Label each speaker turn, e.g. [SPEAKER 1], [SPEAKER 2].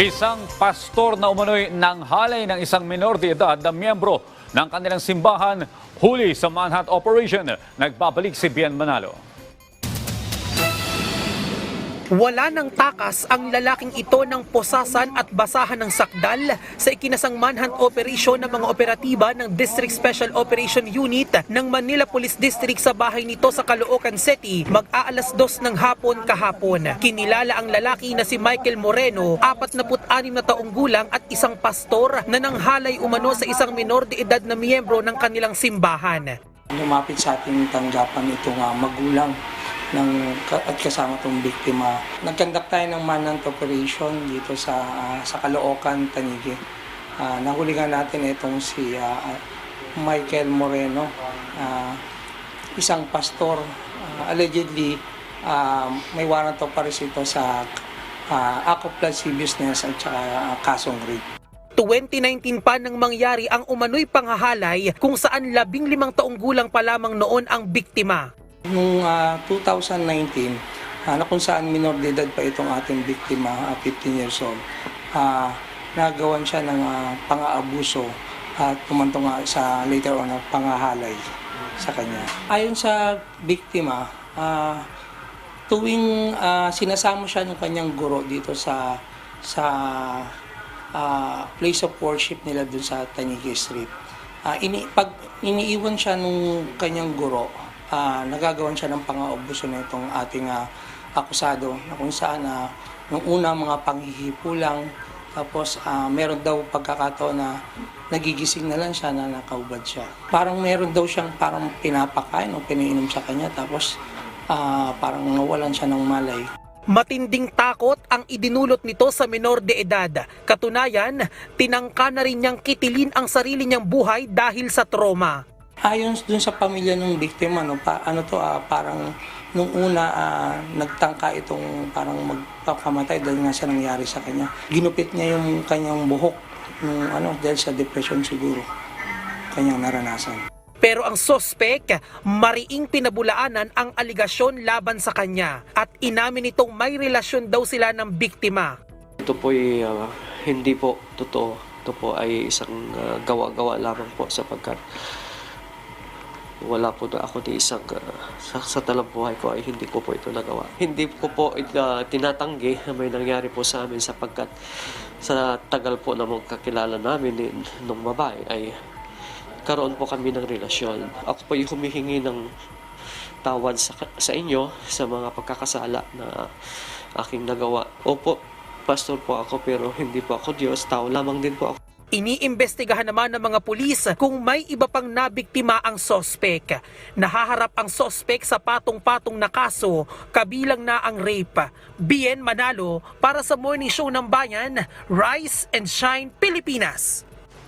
[SPEAKER 1] Isang pastor na umano'y nang halay ng isang minor de edad na miyembro ng kanilang simbahan huli sa manhunt operation. Nagbabalik si Bien Manalo.
[SPEAKER 2] Wala ng takas ang lalaking ito ng posasan at basahan ng sakdal sa ikinasang manhunt operation ng mga operatiba ng District Special Operation Unit ng Manila Police District sa bahay nito sa Caloocan City mag-aalas dos ng hapon kahapon. Kinilala ang lalaki na si Michael Moreno, 46 na taong gulang at isang pastor na nanghalay umano sa isang minor de edad na miyembro ng kanilang simbahan.
[SPEAKER 3] Lumapit sa ating tanggapan itong uh, magulang ng, at kasama itong biktima. Nagkandak tayo ng manhunt operation dito sa ah, sa Caloocan, Tanigi. Uh, nahuligan natin itong si ah, Michael Moreno, ah, isang pastor. Ah, allegedly, ah, may warrant of arrest ito sa uh, act of lasciviousness at saka ah, kasong rape.
[SPEAKER 2] 2019 pa nang mangyari ang umano'y panghahalay kung saan labing limang taong gulang pa lamang noon ang biktima.
[SPEAKER 3] Noong ah, 2019, ah, na kung saan minor de edad pa itong ating biktima, ah, 15 years old, ah, nagawan siya ng ah, pang-aabuso at tumantong nga sa later on na pangahalay sa kanya. Ayon sa biktima, ah, tuwing ah, sinasama siya ng kanyang guro dito sa sa ah, place of worship nila dun sa Tanigi Street. Ah, ini, pag iniiwan siya nung kanyang guro, ah, nagagawan siya ng pang-aabuso na itong ating ah, akusado na kung saan ah, nung una mga panghihipo lang, tapos ah, meron daw pagkakataon na nagigising na lang siya na nakaubad siya. Parang meron daw siyang parang pinapakain o piniinom sa kanya tapos ah, parang nawalan siya ng malay.
[SPEAKER 2] Matinding takot ang idinulot nito sa menor de edad. Katunayan, tinangka na rin niyang kitilin ang sarili niyang buhay dahil sa trauma.
[SPEAKER 3] Ayon dun sa pamilya ng biktima, no, pa, ano to, ah, parang nung una ah, nagtangka itong parang magpakamatay dahil nga sa nangyari sa kanya. Ginupit niya yung kanyang buhok nung ano dahil sa depression siguro kanyang naranasan.
[SPEAKER 2] Pero ang sospek, mariing pinabulaanan ang aligasyon laban sa kanya at inamin nitong may relasyon daw sila ng biktima.
[SPEAKER 4] Ito po ay ah, hindi po totoo. Ito po ay isang ah, gawa-gawa lamang po sapagkat wala po na ako ni isang ah, sa, sa talang buhay ko ay hindi ko po ito nagawa. Hindi ko po uh, tinatanggi na may nangyari po sa amin sapagkat sa tagal po na kakilala namin ni, nung babae ay karoon po kami ng relasyon. Ako po yung humihingi ng tawad sa, sa inyo sa mga pagkakasala na aking nagawa. Opo, pastor po ako pero hindi po ako Diyos, tao lamang din po ako.
[SPEAKER 2] Iniimbestigahan naman ng mga pulis kung may iba pang nabiktima ang sospek. Nahaharap ang sospek sa patong-patong na kaso, kabilang na ang rape. Bien Manalo para sa Morning Show ng Bayan, Rise and Shine Pilipinas.